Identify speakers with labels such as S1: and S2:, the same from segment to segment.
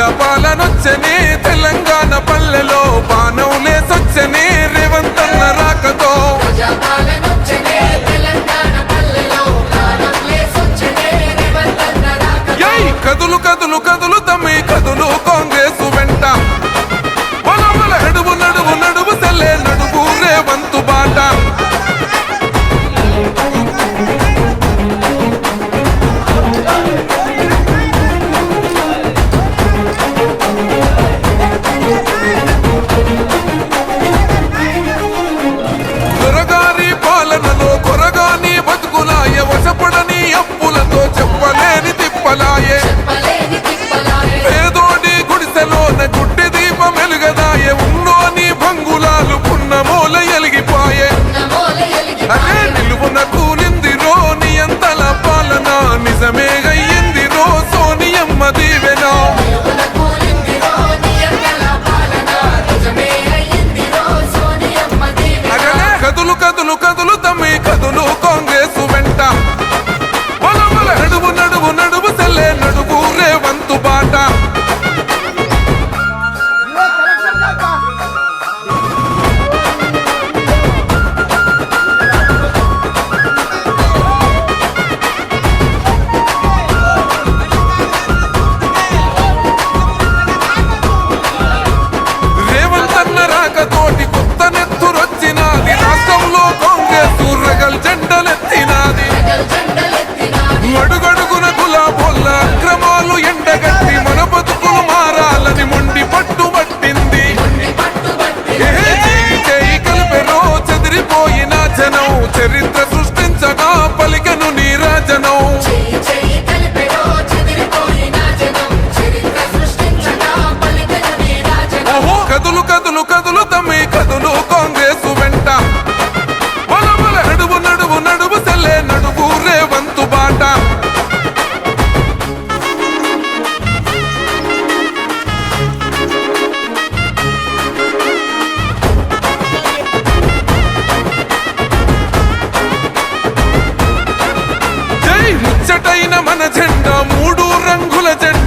S1: ప్రజాపాలనొచ్చని తెలంగాణ పల్లెలో పానం లేసొచ్చని రేవంతన్న రాకతో. కదులు కదులు కదులు తమ్మి కదులు కాంగ్రెస్ జెండా మూడు రంగుల జెండా.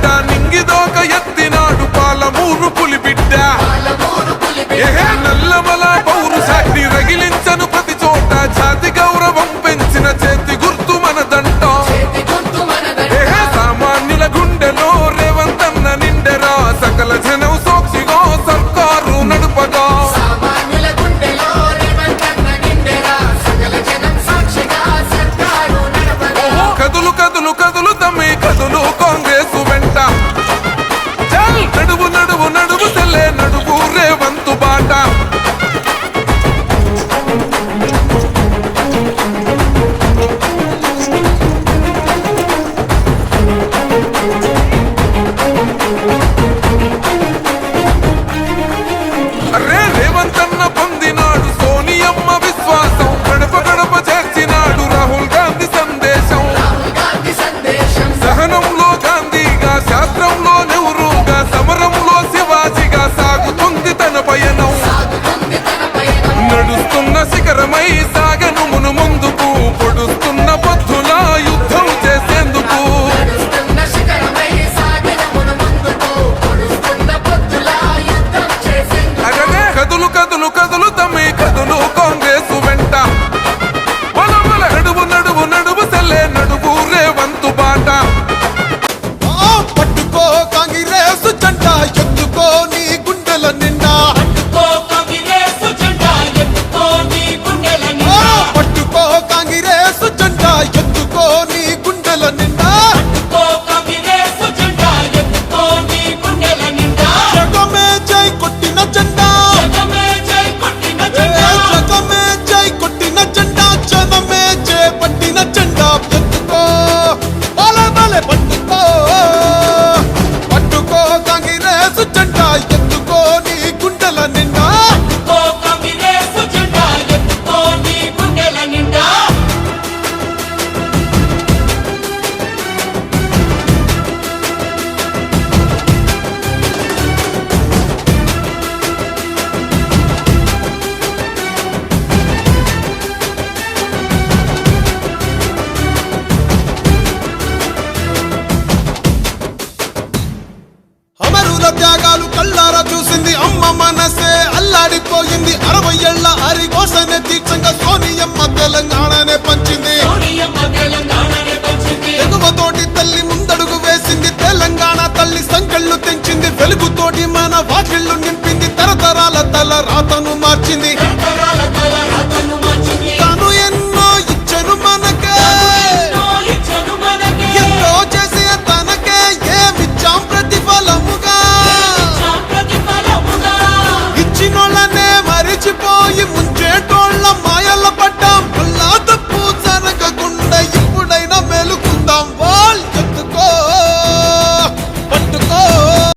S2: 따요 మనసే అల్లాడిపోయింది. అరవై ఏళ్ళ హరి కోసనే తీక్షంగా
S3: సోనియమ్మ తెలంగాణనే పంచింది.
S2: ఎగువతోటి తల్లి ముందడుగు వేసింది. తెలంగాణ తల్లి సంకళ్ళు తెంచింది. వెలుగుతోటి మన వాకిళ్ళు నింపింది. తరతరాల తల రాతను మార్చింది.